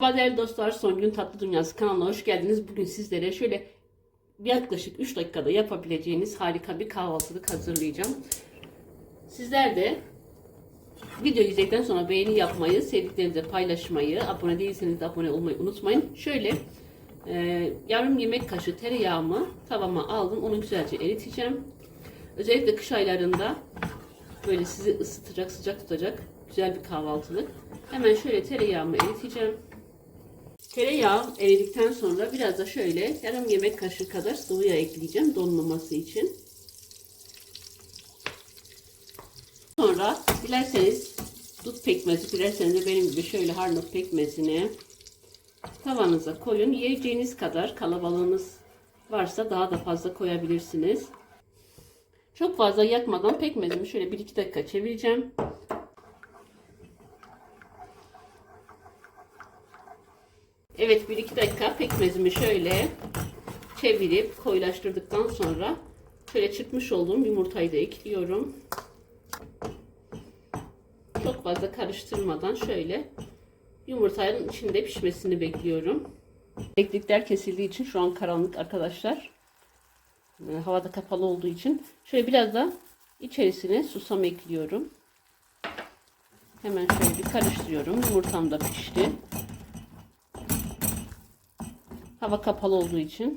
Merhaba değerli dostlar, Son Gün Tatlı Dünyası kanalına hoş geldiniz. Bugün sizlere şöyle yaklaşık 3 dakikada yapabileceğiniz harika bir kahvaltılık hazırlayacağım. Sizler de video izledikten sonra beğeni yapmayı, sevdiklerinize paylaşmayı, abone değilseniz de abone olmayı unutmayın. Şöyle e, yarım yemek kaşığı tereyağımı tavama aldım. Onu güzelce eriteceğim. Özellikle kış aylarında böyle sizi ısıtacak, sıcak tutacak güzel bir kahvaltılık. Hemen şöyle tereyağımı eriteceğim. Tereyağı eridikten sonra biraz da şöyle yarım yemek kaşığı kadar sıvı yağ ekleyeceğim donmaması için. Sonra dilerseniz dut pekmezi, dilerseniz de benim gibi şöyle harnut pekmezini tavanıza koyun. Yiyeceğiniz kadar kalabalığınız varsa daha da fazla koyabilirsiniz. Çok fazla yakmadan pekmezimi şöyle 1-2 dakika çevireceğim. Evet 1-2 dakika pekmezimi şöyle çevirip koyulaştırdıktan sonra şöyle çırpmış olduğum yumurtayı da ekliyorum. Çok fazla karıştırmadan şöyle yumurtanın içinde pişmesini bekliyorum. Elektrikler kesildiği için şu an karanlık arkadaşlar. Ee, Havada kapalı olduğu için şöyle biraz da içerisine susam ekliyorum. Hemen şöyle bir karıştırıyorum. Yumurtam da pişti. Hava kapalı olduğu için,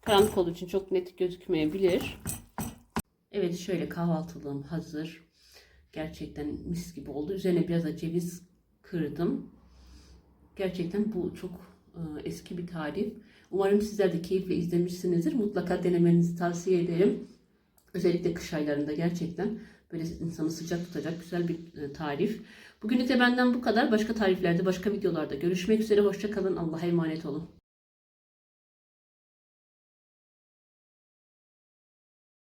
karanlık olduğu için çok net gözükmeyebilir. Evet şöyle kahvaltılığım hazır. Gerçekten mis gibi oldu. Üzerine biraz da ceviz kırdım. Gerçekten bu çok e, eski bir tarif. Umarım sizler de keyifle izlemişsinizdir. Mutlaka denemenizi tavsiye ederim. Özellikle kış aylarında gerçekten böyle insanı sıcak tutacak güzel bir e, tarif. Bugünlük de benden bu kadar. Başka tariflerde, başka videolarda görüşmek üzere. Hoşçakalın. Allah'a emanet olun.